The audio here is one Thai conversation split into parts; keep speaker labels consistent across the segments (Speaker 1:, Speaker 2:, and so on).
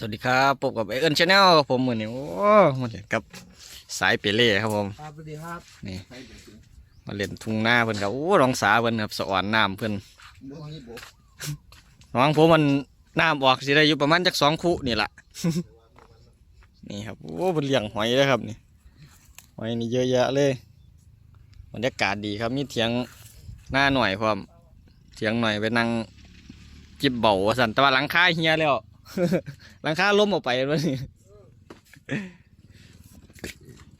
Speaker 1: สวัสดีครับพบกับไอเอิญชาแนลผมเหมือนนี่โอ้มาเล่นกับสายเปเล่ครับผม
Speaker 2: ครับสวัสดีครับ
Speaker 1: นี่มาเล่นทุ่งหน้าเพิ่นครับโอ้รองสาเพิ่นครับสะอ่อนน้ำเพิ่นน้องผมมันน้ำออกสิได้อยู่ประมาณจักสองคุนี่แหละนี่ครับโอ้เพิ่นเลี้ยงหอยเลยครับนี่หอยนี่เยอะแยะเลยบรรยากาศดีครับมีเถียงหน้าหน่อยพร้อมเถียงหน่อยไปนั่งจิบเบาว่าสันแต่ว่าหลังคาเฮียแล้ว หลังคาล้มออกไปแล้วนี่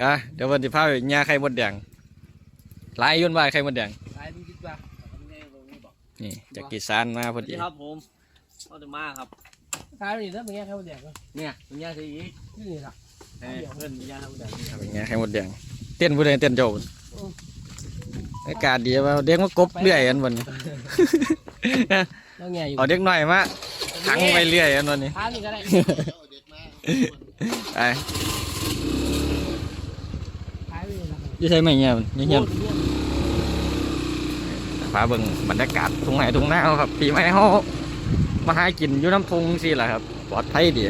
Speaker 1: อะเดี๋ยววันที่พาไปย่าไข่มดแดงลายยุ่นวายไข่มดแดง
Speaker 2: สายมึงคิดว่าไงผมนี่บอก
Speaker 1: นี่จากกีซานมาพอ
Speaker 3: สวัส
Speaker 1: ดี
Speaker 3: ดีครับผมก็จะมาครับ
Speaker 2: สายนี่ถ้าเป็นไงครับเด็กก็
Speaker 3: เนี่ยคุณย่าจะอีก
Speaker 2: ที่นี่ละ
Speaker 3: เอ้ยเพื่อนย่าทำแบบนี้ครับ
Speaker 1: เป็นไงไข่มดแดงเต้นผู้ใดเต้นเจ้าอากาศดีว่าเด็กมากบเรื่อยกันวันนี้
Speaker 2: แล้วไงอยู่
Speaker 1: เอาเด็กหน่อยมา ขังไปเรื่อยกันวันนี้
Speaker 2: ท้านี่ก็ได้
Speaker 1: ไป
Speaker 2: ท้ายนี่ละ
Speaker 1: อยี่ใช่ไหมเงี้ยเงี้ยฟ้าเบิ่งบรรยากาศทุ่งไหนทุ่งหน้าครับปีใหม่เขามาหากินอยู่น้ำทงสิแหละครับปลอดภัยดี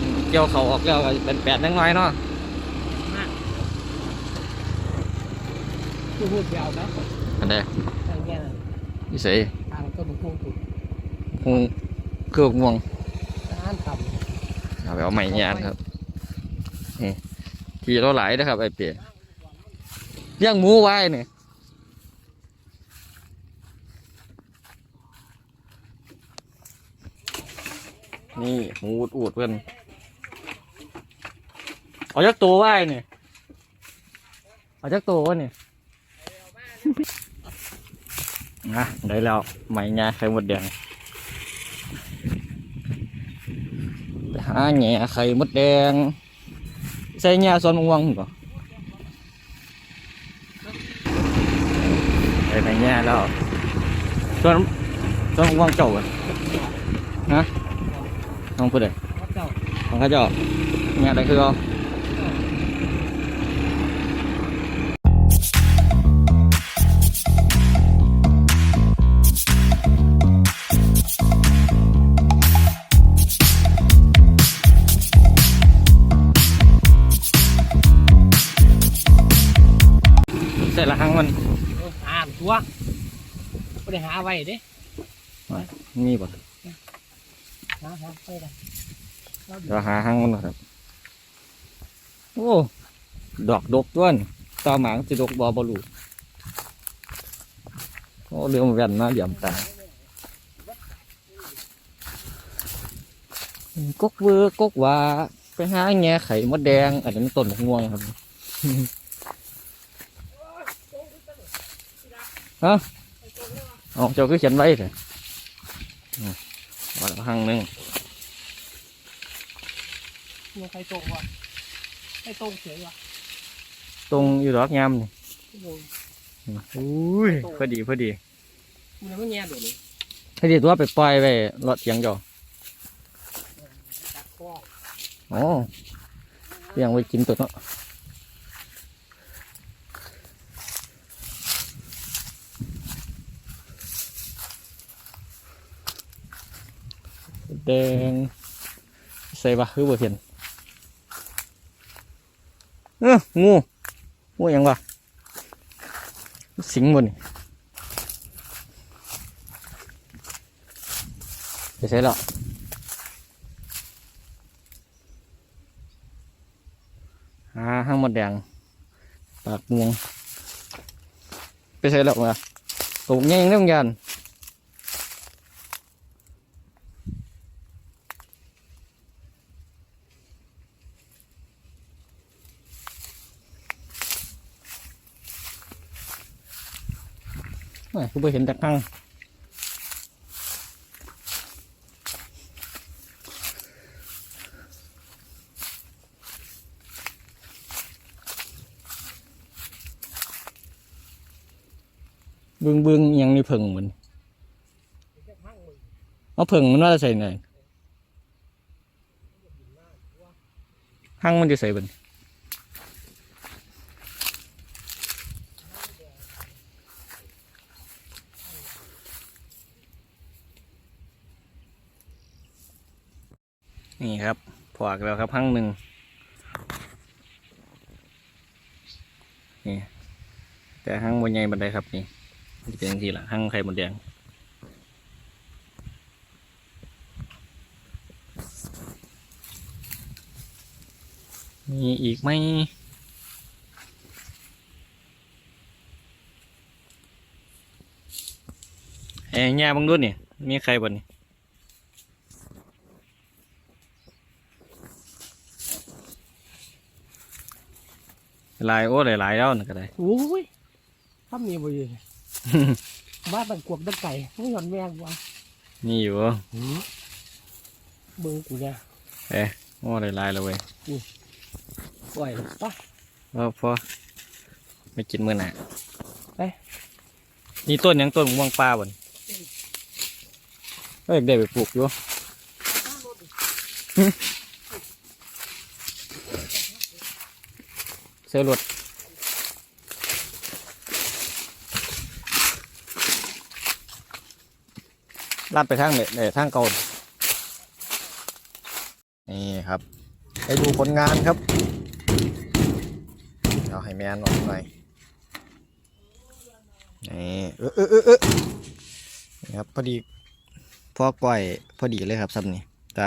Speaker 1: อืมเกี่ยวเขาออกแล้วก็เป็นแปดนิดหน่อยเนาะ
Speaker 2: คือพูดเดียวนะ
Speaker 1: อันใด
Speaker 2: ทางแง่
Speaker 1: ยี่ใส่
Speaker 2: ทางก็บุกพุ่งถูก
Speaker 1: หงคือกง่วงเอาไปเอาใหม่ยานครับนี่ขี่รถหลายนะครับไอเปียเลี้ยงหมูไว้เนี่ยนี่หมูอูดเพื่อนเอาจักตัวไว้เนี่ยเอาจักตัววะเนี่ยนะได้แล้วใหม่ไงไข่หมดแดงไหาแหน่ไข่มดแดง ใส่แหน่ส่วนมะม่วงก่อนใส่ไปแหน่แล้วส่วนส่วนมะม่วงเจ้าอะฮะน้องพูดเลยำ
Speaker 2: วัดเจ้า
Speaker 1: ของข้าเจ้าแหน่ได้คือเอา
Speaker 2: ตัวไม่ได้หาไว้เด้
Speaker 1: มีบ่
Speaker 2: หาหาไปได้
Speaker 1: เดี๋ยวหาหางมันก่อนครับ โอ้ ดอกดกด้วนตาหมางสิดกบอบอลูโอ้เรื่องแว่นมาเหลี่ยมตากกเวอร์กกว่า ไปหาแง่ไข่มดแดง อันนี้มันต้นมะม่วงครับ ฮะเอาเจ้าคือเขียนไว้เถอะอืมวัดละครั้งหนึ่ง
Speaker 2: มีใครตรงวะใครตรงเฉยวะ
Speaker 1: ตรงอยู่ดอกยามนี่
Speaker 2: ตรง
Speaker 1: อุ้ยพอดีพอดี
Speaker 2: มันไม่แง่โดดเลย
Speaker 1: พอดีตัวไปปล่อยไปรถเสียงเจ้า
Speaker 2: ตัดคอ
Speaker 1: อ๋อเลี้ยงไว้กินตัวเนาะ แดง ใส่ปะคือบ่เห็นเอองูงูยังวะสิงบนนี่ไปใส่แล้วหาห้างมดแดง ปากม่วง ไปใส่แล้วมาตกแง่งเรื่องยัน ไม่คือไปเห็นแต่ข้างเบึงเบึงๆอิหยังนี่เพิ่งเหมือนเอาเพิ่งมันว่าจะใส่ไหนห้างมันจะใส่เป็น นี่ครับพอกแล้วครับหั่งหนึ่งนี่แต่หั่งบนใหญ่บันไดครับนี่จะเป็นย่างที่ละหั่งไข่มดแดงมีอีกไหมเอ้ยแง่บังดูนี่มีใครบ่นี่ หลายโอ้หลายๆแล้วนะก็ได้
Speaker 2: โอ้ยทำนี่บ่อยู่ บ้านตังกวบตังไก่ไม่หย่อนแมงวะ
Speaker 1: นี่อยู่
Speaker 2: เบิ่งกูเนี่ย
Speaker 1: เอ๊ะโอ้หลายๆแล้วเว้ย
Speaker 2: ปล่อยเลยปะ
Speaker 1: พอพอไม่กินมื้อหน่ะ
Speaker 2: ไป
Speaker 1: นี่ต้นหยังต้นม่วงปลาบ่นเอ้ยเด็กไปปลูกอยู่ สือรถลาดไปทางเลยเลยทางเก่านี่ครับให้ดูผลงานครับ เอาให้แม่นออกหน่อยนี่เออเออเออเออครับพอดีพอก้อยพอดีเลยครับซ้ำนี่แต่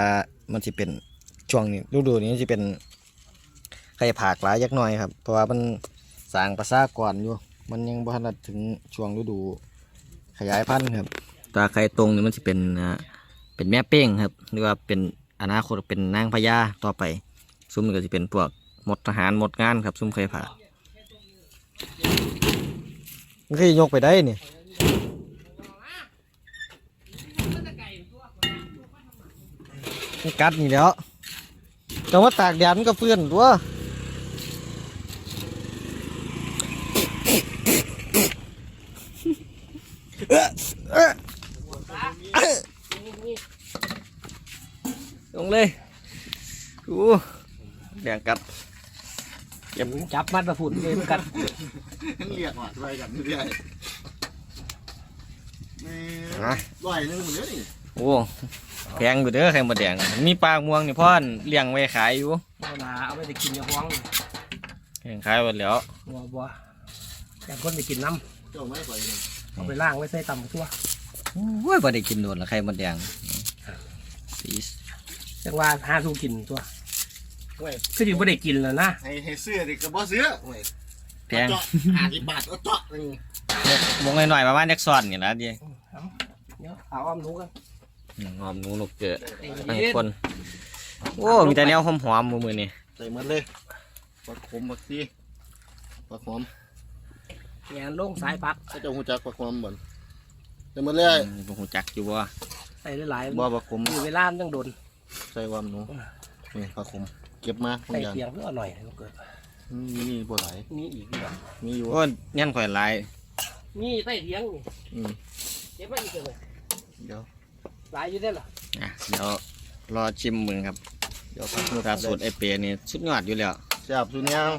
Speaker 1: มันจะเป็นช่วงนี้ฤดูนี้จะเป็น ไข่ผากหลายยักหน่อยครับ เพราะว่ามันสร้างประสากรอยู่ มันยังบ่ทันได้ถึงช่วงฤดู ขยายพันธุ์ครับตาไข่ตรงนี่มันจะเป็นอ่าเป็นแม่เป้งครับหรือว่าเป็นอนาคตเป็นนางพญาต่อไป ซุ้มนี่ก็จะเป็นพวกหมดทหารหมดงานครับ ซุ้มไข่ผากมันคือยกไปได้นี่มันกัดนี่แหล้วแต่ว่าตากแดดมันก็เฟื่อนตัวเอ้อเอ้อเอ้อลงเลยอู้แด งกัด
Speaker 2: อย่ามึงจับมัดมาฝุ่นเลยมันกัด
Speaker 4: เรียกว่าอะไรกันเรื่อยแม่
Speaker 1: นะ
Speaker 4: ร้อยหนึงหมดเลยนี่
Speaker 1: โอ้แพงอยู่เด้อไข่มดแดงมีปลาม่วงนี่พ่อนเลี้ยงไว้ขายอยู่
Speaker 2: เอาหนาเอาไปจะกินอย่าฟ้อง
Speaker 1: เลี้ยงขายหมดแล้ว
Speaker 2: บัวบัวอยากคนไปกินน้
Speaker 4: เจ้าไม่ปล่อยเลยำ
Speaker 2: เอาไปล่างไว้ใส่ตำทั่ว
Speaker 1: โอ้ยพอได้กินโดนละไข่มดแดงสี
Speaker 2: จังว่าหาสู้กินตัว เว้ยคืออยู่ไม่ได้กินแล้วนะ
Speaker 4: ให้ให้เสื้อดิกระบอกเสื้อโอ้ย
Speaker 1: แพง
Speaker 4: เจาะห้าสิบบาทเอาเจาะหนึ่ง
Speaker 1: มงหน่อยๆประมาณจักซ้อนนี่ละดิ
Speaker 2: เดี๋ยวเอาอ้อมหนูกัน
Speaker 1: หอมหนูนกเจอทั้งคน โอ้มีแต่แนวหอมๆมือมือนี่
Speaker 4: ใส่หมดเลยปลาขมปลาซีปลาขม
Speaker 2: แงนลงสายปัก
Speaker 4: ถ้าเจ้าหูจักปลาขมบ่นใส่หมดเลย
Speaker 1: บ่หูจักอยู่บ่
Speaker 2: ใส่หลายๆ
Speaker 4: บ่ปลาขม
Speaker 2: อยู่เวลามันต้องโดน
Speaker 4: ใส่ความหนูนี่ปลาขม เก็บมาทุก
Speaker 2: ใส่
Speaker 4: อย่าง
Speaker 2: เตียงเพื่อเอาหน่อยให้มันเกิด
Speaker 4: มีนี่บ่หลาย
Speaker 2: มีอีกดีกว่า
Speaker 4: มีอยู่
Speaker 1: โอ้ยันข่อยหลาย
Speaker 2: มีใส่เตียงนี่
Speaker 4: อืม
Speaker 2: เก็บไว้อีกเลย
Speaker 4: เดี๋ยว
Speaker 2: หลายอยู่ได้อเหรอ
Speaker 1: อะเดี๋ยวรอชิมมึงครับ
Speaker 4: เดี๋ยวพักมือ
Speaker 1: ตาสูตรไอเปียนี่สุดยอดอยู่แล้ว
Speaker 4: แซ่บสุดยาง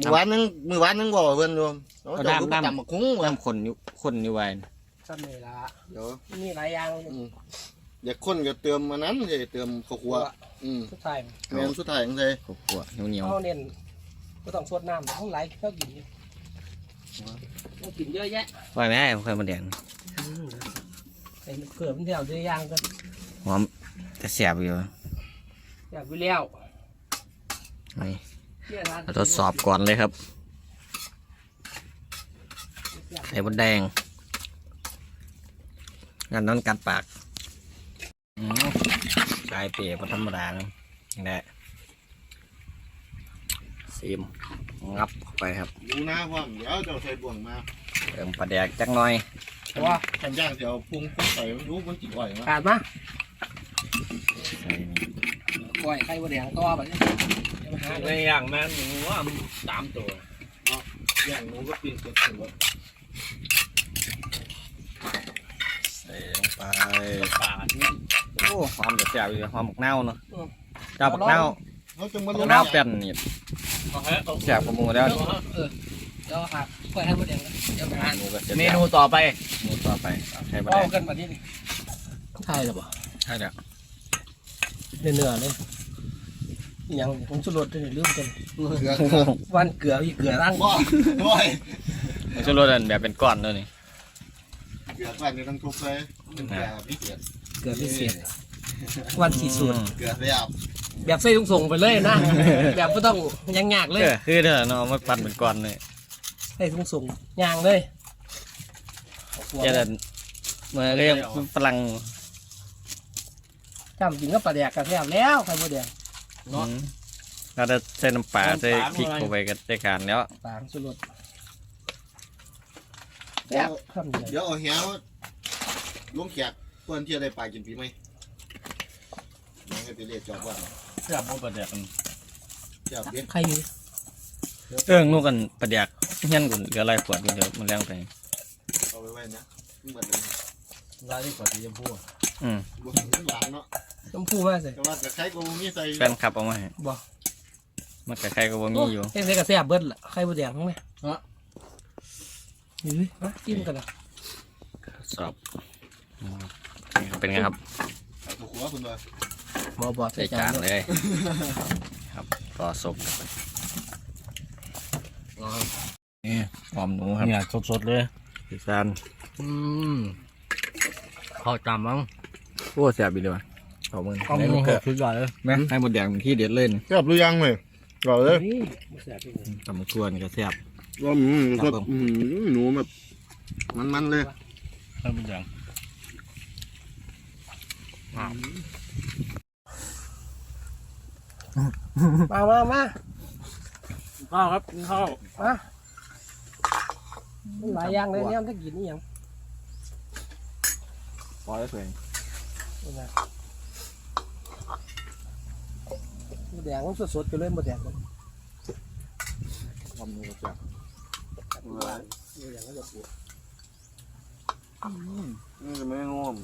Speaker 4: มือวานนึงมือวานนึงบอกเพิ่นอยู่เอาเจ้าคือประจำมาคุ้งว่ะ
Speaker 1: น้ำคนอยู่คนอยู่ไว้
Speaker 2: ซ้ำเลยละ
Speaker 4: เดี๋ยว
Speaker 2: มีหลายอย่าง
Speaker 4: อืม อยากคนก็เติมมานั้นเลยเติมข้าวคั่วอืม
Speaker 2: ทุกทาย
Speaker 4: แมนสุดท้ายจังไง
Speaker 1: ขบขัวเหนียว
Speaker 2: เขาเน้นก็ต้องสวดน้ำต้องไหลเขากินต้องกินเยอะแยะ
Speaker 1: ๆไว้ไหมไข่มดแดง
Speaker 2: ใส่เผื่อมันเที่ยวเยอะย่างก็
Speaker 1: หอมแต่เสียบอยู่
Speaker 2: อยากไปเลี้ยว
Speaker 1: นี่
Speaker 2: เที่ยวทาน
Speaker 1: เราทดสอบก่อนเลยครับไข่มดแดงงานนั้นกัดปากอืม กายเปียพธรรมดานะนี่แหละซีมงับเข้าไปครับ
Speaker 4: ดูหน้าพร้อมเดี๋ยวเจ้าใส่บ่วงมา
Speaker 1: เติมปลาแดกจักหน่อย
Speaker 2: เพราะว่า
Speaker 4: ทำย่างเดี๋ยวปรุงปรุงใส่รู้มันจิ๋วอ่อยมั้ย
Speaker 2: ขาดมา
Speaker 1: ใส่นี่
Speaker 2: ก้อยไข่บดแดงต่อไปเนี่ยจะมาหา
Speaker 3: ใน
Speaker 2: เลย
Speaker 3: อย่างนั้นหนูว่ามันสามตัว
Speaker 4: ย่างหนูก็ปิ้งเสร็จเสร็จแล้ว
Speaker 1: ใส่ลงไป
Speaker 3: ปาดนี่
Speaker 1: โอ้หอมเสียบอยู่หอมบักเน่าวเนาะเจ้าบักเน่าว
Speaker 4: เขาจะมา
Speaker 1: บั
Speaker 4: ล
Speaker 1: ก
Speaker 4: ง
Speaker 1: เน่าวแป้นนี่
Speaker 3: เอาให้เอา
Speaker 1: เสียบกับหมูแล้ว
Speaker 2: เออเดี๋ยวขาดก้อยไข่บดแดงนะเดี๋ยวไปหา
Speaker 1: หมูก็เสร็จ
Speaker 3: เม
Speaker 1: แล้ว
Speaker 3: นูต่อไป
Speaker 1: หมูต่อไปใช่ปลา
Speaker 2: เอา
Speaker 1: แดก
Speaker 2: กันมาที่นี่ใช่หรือเปล่า
Speaker 1: ใช่แล้ว
Speaker 2: เนื้อๆเลยอหยังผมสุรสเลยลืมกัน
Speaker 4: เกลือ
Speaker 2: วันเกลืออีกเกลือร่าง
Speaker 4: บ่บ่อย
Speaker 1: มันจะรสอันแบบเป็นก้อนเลยนี่
Speaker 4: เกลือแป้งนี่ต้องทุบเลยเป็นเกลือพิเศษ
Speaker 2: เกลือพิเศษ วันสีสูตร
Speaker 1: อืม
Speaker 4: เกลือเสียบ
Speaker 2: แบบใส่ถุงส่งไปเลยนะ แบบไม่ต้องยังยากๆเลย
Speaker 1: เออคือเด้อเนาะเอามาปั่นเป็นก้อนเลย
Speaker 2: ใส่ถุงส่งยางเลย
Speaker 1: แค่นั้นมันก็ยังฝรั่ง
Speaker 2: จำจริงก็ปลาแดกกระแทบแล้วไข่มดแดง
Speaker 1: อืมเราจะใส่น้ำปลาใส่พริกเข้าไปก็ได้การแล้ว
Speaker 2: ปางสุรสแซ่บคำเดียว
Speaker 4: เดี๋ยวเอาเหี้ยวลุงแขกเพื่อนที่ได้ปลากินปีไหมน้อง ให้ไปเรียกจอบว่า
Speaker 3: เพื่อบ่ประเดี๋ยว
Speaker 4: จอบเด็ด
Speaker 2: ใครอยู่
Speaker 1: เอื้องลูกกันประเดียกเฮียนกุนเหลือหลายขวดเดี๋ยวมันแรงไป
Speaker 4: เอาไปไว้นะมันเหมือน
Speaker 3: ร้านที่กว่าสีชมพู
Speaker 1: อืม
Speaker 4: บุญหลังเนาะ
Speaker 2: ชมพูมาใส่
Speaker 4: แต่ว่าจะใช้กูมีใส่
Speaker 1: แฟนคลับเอามาให้
Speaker 2: บ่
Speaker 1: มันกับใครก็บ่มีอยู่
Speaker 2: เอ้ยใส่กระแทบเบิ้ลล่ะไข่มดแดงมั้งไหมฮะนี่ดิมาจิ้มกันนะ
Speaker 1: สอบอืมนี่ครับเป็นไงครับ
Speaker 4: ตัวหัวคุณเลย
Speaker 2: บ่บ่
Speaker 1: ใส่จานเลย ครับต่อสุกนี่หอมหนูครับ
Speaker 3: เนี่ยสดๆเลย
Speaker 1: พิซาน
Speaker 3: อืมข้าวจำมั้ง
Speaker 1: โอ้แซ่บอีเลยว่ะขอบมึง
Speaker 3: ข้าว
Speaker 1: ไหน
Speaker 3: หมู
Speaker 1: ลูก
Speaker 3: ห
Speaker 1: เกิ
Speaker 3: ก
Speaker 1: ด
Speaker 3: ชุดใหญ่เลย
Speaker 1: แม่ให้หมดแดงที่เด็ดเลยนี่
Speaker 4: แซ่บหรือยังเลยก่อนเลย
Speaker 2: นี่บ่แซ่บอีกเลย
Speaker 1: ตำมะทั่วนี่ก็แซ่บ
Speaker 4: ว่าอืมก็อืมหนูแบบมันๆเลย
Speaker 3: ข้าวมันแดง
Speaker 2: มามามา
Speaker 3: ข้าวครับกินข้าว
Speaker 2: มามันหลายอย่างเลยเนี่ยมันจะกินนี่ยัง
Speaker 1: พอแล้วเพื่อน
Speaker 2: นี่นะมดแดงมันสดๆกันเลยมดแดงมัน
Speaker 1: หอมหนูก็แซ่บ
Speaker 2: มดแดงก็จะปวด
Speaker 4: นี่จะไม่ง่วง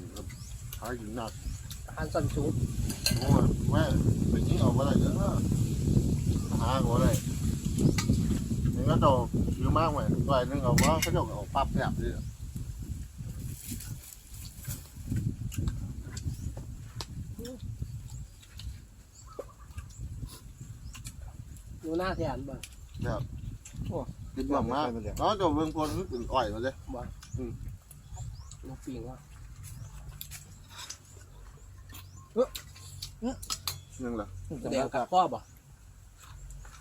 Speaker 4: ขายถึงหนัก
Speaker 2: อา หารสันสูง
Speaker 4: ง่วงแม่ไปยิงเอาอะไรเยอะนะหาหัวเลยนี่ก็โตเยอะมากเลยหน่อยนึงเอาว่าเขาจะเอาปั๊บแบบนี้
Speaker 2: อยู่หน้าแทนบ่
Speaker 4: ดีกว่ามากน้องจะเบิ่งคนนึกถึงอ่อยมาเลย
Speaker 2: ลูกปิงว่า
Speaker 4: นึงละ
Speaker 2: มดแดงกับพ่อบ่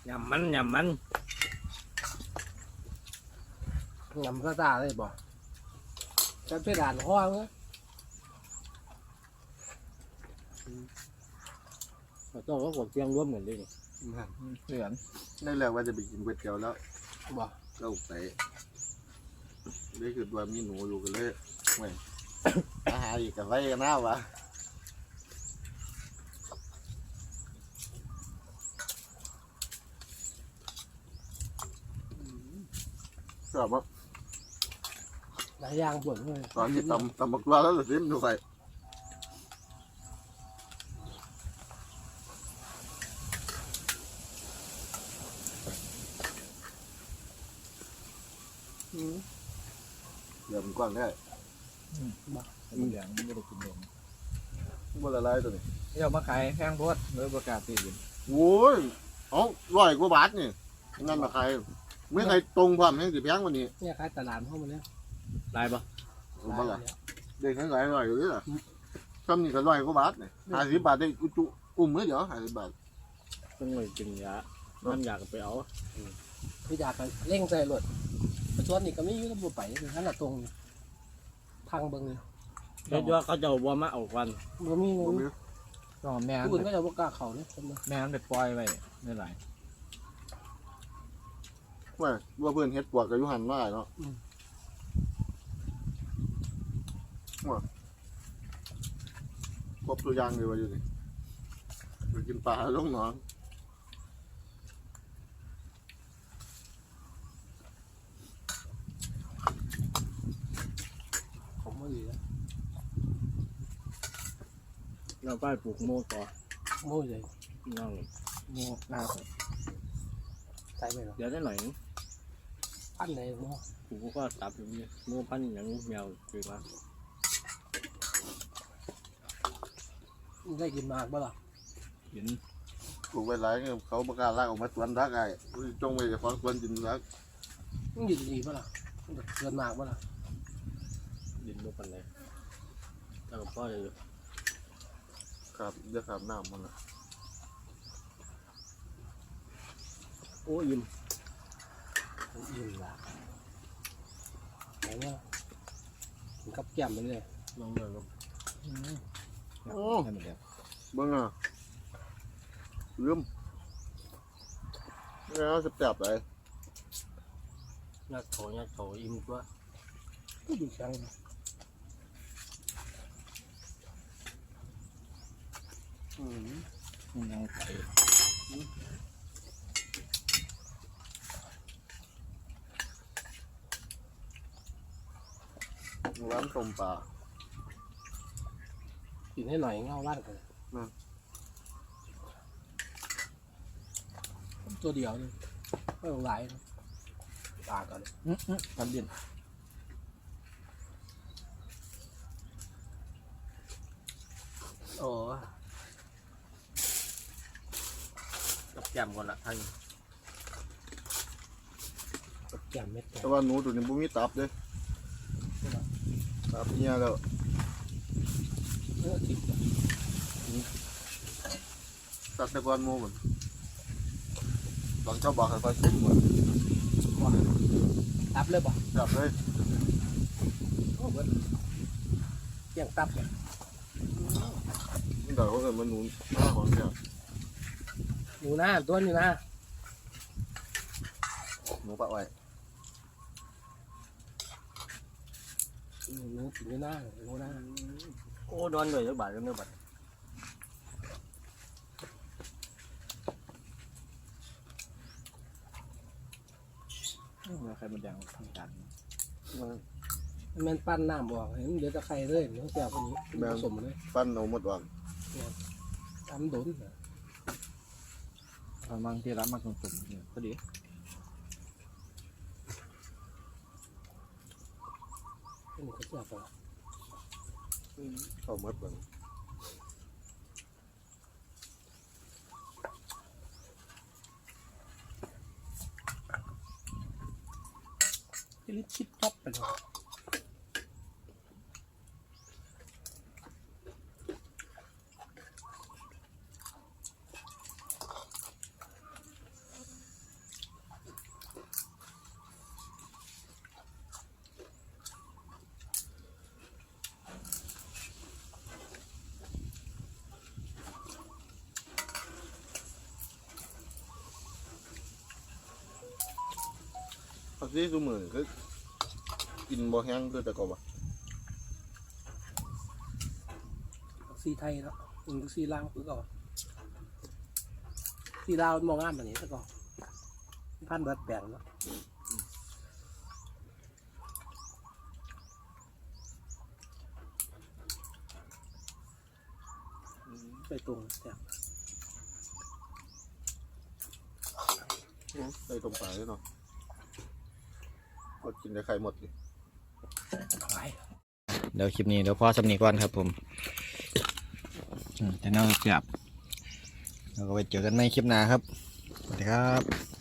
Speaker 3: ยำมันยำมัน
Speaker 2: งำซาตาเลยบ่จะไปด่านพ่อมั้ง
Speaker 3: เจ้าก็กดเตียงร่วมกันเลย
Speaker 1: เพื่อน
Speaker 4: นี่แหละว่าจะไปกินก๋วยเตี๋ยวแล้ว
Speaker 2: บ่
Speaker 4: ก็ไปได้คือว่ามีหนูอยู่กันเลยไม่อาหารอีกกับไว้กันหน้าวะ ชอบอะ
Speaker 2: หลายอย่างปวดเลย
Speaker 4: ตอนที่ตำตำบักตัวแล้วเราซิมดูไปเดี๋ยวมันกว้างได้
Speaker 1: มันแดงไม่ได้กินนม
Speaker 4: บ่ละลายตัวนี้
Speaker 1: เดี๋ยวมาขายแพงโพดเลยประกาศติดอยู่
Speaker 4: โอ้ยเอาร้อยกว่าบาทนี่นั่นมาใคร ไม่ใครตรงความให้สิแพงกว่านี้
Speaker 2: เนี่ยขายตลาดเข้ามาแล้ว
Speaker 3: ลายปะ
Speaker 4: เอาบ่ล่ะเด็กทั้งหลายร้อยอยู่นี่ล่ะซ้ำนี่ก็ร้อยกว่าบาทนี่ห้าสิบบาทได้อุจุอุ้มมือเดียวห้าสิบบาท
Speaker 3: ต้องเลยกินยาน้ำยาก็ไปเอา
Speaker 2: คืออยากจะเร่งใจรถประชดนี่ก็ไม่ยุ่งกับไปคือขนาดตรงนี่พังเบิ่งเลย
Speaker 3: เดี๋ยวว่าเขาจะเอาบัวมาเอาควัน
Speaker 2: บ่มี
Speaker 4: บ่
Speaker 2: เงิน
Speaker 4: มี
Speaker 1: ก็แม่
Speaker 2: ผู้อื่นก็จะบ่กล้าเข้าเนี่ยคนมา
Speaker 1: แม่มันไปปล่อยไว้ไม่หลาย
Speaker 4: ว่าว่าเพื่อนเฮ็ดปวกกับยุหันว่าเนาะว่าครบตัวอย่างเลยว่าอยู่นี่ไปกินปลาลงหนอง
Speaker 2: ผมบ่ดีแล้ว
Speaker 3: เราไปปลูกโมต่อ
Speaker 2: โม่เลย
Speaker 3: นั่ง
Speaker 2: โม่หน้าผมใส่ไปหรอ
Speaker 3: เดี๋ยวได้หน่อย
Speaker 2: ปั้นเลยโม่
Speaker 3: ปลูกก็ตับอย่างนี้โมพันอย่างแมวคือว่า
Speaker 2: ได้กินมากบ่ล่ะ
Speaker 3: กิน
Speaker 4: ปลูกไว้หลายเนี่ยเขาประกล้าศลากออกมาสวนรักไอ้จงไว้จะฟังสวนจินรัก
Speaker 2: มันอยู่ดีๆป่ะล่ะมันเกินมากป่ะล่ะ
Speaker 3: ดินบ่ปานใดถ้ากับพ่อจะอยู่
Speaker 4: ครับเดี๋ยวครับน้ำมันนะ
Speaker 3: โอ้ยิ้ม
Speaker 2: มัน อิ่มละไหนเนี่ยมันกับแก้มไปเลย
Speaker 3: ลองเลยครับ
Speaker 2: โอ้
Speaker 3: ให้มันเดียว
Speaker 4: เบิ่งอะลืมแล้วจะจับเลย
Speaker 3: ยัดโถยัดโถอิ่มตัว
Speaker 2: ก็ดูแข็งนะ
Speaker 3: มันยังไข่
Speaker 4: ร้านต้มปลา
Speaker 2: กินให้หน่อยเงาบ้านกัน
Speaker 4: อืม
Speaker 2: ตัวเดียวเลยไม่ต้องหลายนะปลาก่อน
Speaker 3: ทำดิน
Speaker 2: โอ้
Speaker 3: กับแกมก่อนละไทย
Speaker 2: กับแก้มเม็ดแก้
Speaker 4: แต่
Speaker 2: ม
Speaker 4: ว่าหนูตัวนี้บ่มีตับเด้ ตับเนี่ยแล้ว
Speaker 2: เออติด
Speaker 4: ตัดแต่ก่อนหมูมันตอนเจ้าบอกให้ค่อยสุ กหมด
Speaker 2: ตับเลยบ่
Speaker 4: จับเลย
Speaker 2: โอ้เบิดเกี่ยงตับเนี่ย
Speaker 4: เดี๋ยวเขาเอิ้นมันหนูหน้าของเนี่ย
Speaker 2: อยู่หน้าตัวอยู่หน้า
Speaker 4: หนูปะไว้
Speaker 2: อืมหนูกินอยู่หน้าอยู่หน้า
Speaker 3: โอ้นอนเลยจักบาทกันเด้อบัด
Speaker 1: ใครมันแดงทางการ
Speaker 2: มันแม่นปั้นน้ำออกเห็นเดี๋ยวตะไคร้เลยน้องแก้วคนนี้ผสมเลย
Speaker 4: ปั้นเอาหมดวัน
Speaker 2: ทำโดนเหรอ
Speaker 1: บางที่รับมาสมๆพอดี
Speaker 2: เป็ นก็จะปลา
Speaker 4: เข้าหมดบัง
Speaker 2: ที่ลิชิท็อปไปเลย
Speaker 4: เขา ซีซุมือคือกินบ่แห้งคือแต่ก็ว่า
Speaker 2: ซีไทยเนาะอืมซีลาวคือก่อนซีลาวมองงามแบบนี้ซะก่อนพันเบิดแปลงเนาะไปตรงแต่
Speaker 4: ใส่ต้มปลาด้วยเนาะ กดกินได้ไข่หมด
Speaker 2: เลย
Speaker 1: เดี๋ยวคลิปนี้เดี๋ยวพ่อสำนีก่อนครับผมอืมแต่น่าจะจับแล้วก็ไปเจอกันในคลิปหน้าครับ สวัสดีครับ